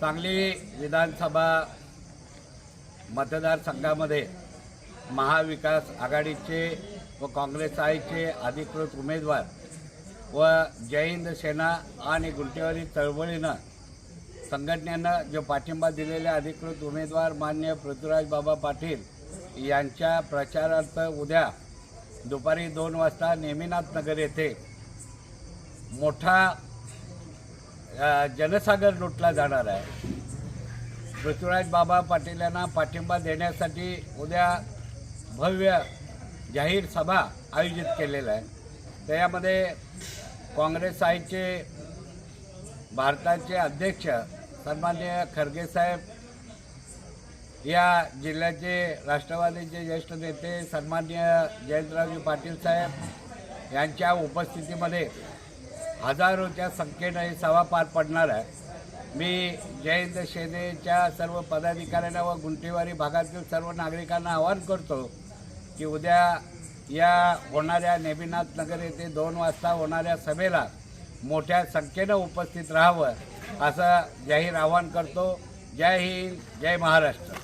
सांगली विधानसभा मतदारसंघामध्ये महाविकास आघाडीचे व काँग्रेस आयचे अधिकृत उमेदवार व जयहिंद सेना आणि गुंटेवारी चळवळीनं संघटनेनं जो पाठिंबा दिलेले अधिकृत उमेदवार मान्य पृथ्वीराज बाबा पाटील यांच्या प्रचारार्थ उद्या दुपारी दोन वाजता नेमिनाथ नगर येथे मोठा जनसागर लुटला जाणार आहे. पृथ्वीराज बाबा पाटील यांना पाठिंबा देण्यासाठी उद्या भव्य जाहीर सभा आयोजित केलेला आहे. त्यामध्ये काँग्रेस आयचे भारताचे अध्यक्ष सन्माननीय खरगे साहेब या जिल्ह्याचे राष्ट्रवादीचे ज्येष्ठ नेते सन्माननीय जयंतरावजी पाटील साहेब यांच्या उपस्थितीमध्ये हजारोच्या संख्येनं ही सभा पार पडणार आहे. मी जयंत सेनेच्या सर्व पदाधिकाऱ्यांना व गुंटेवारी भागातील सर्व नागरिकांना आवाहन करतो की उद्या या होणाऱ्या नेमिनाथ नगर येथे दोन वाजता होणाऱ्या सभेला मोठ्या संख्येनं उपस्थित राहावं असं जाहीर आवाहन करतो. जय हिंद जय महाराष्ट्र.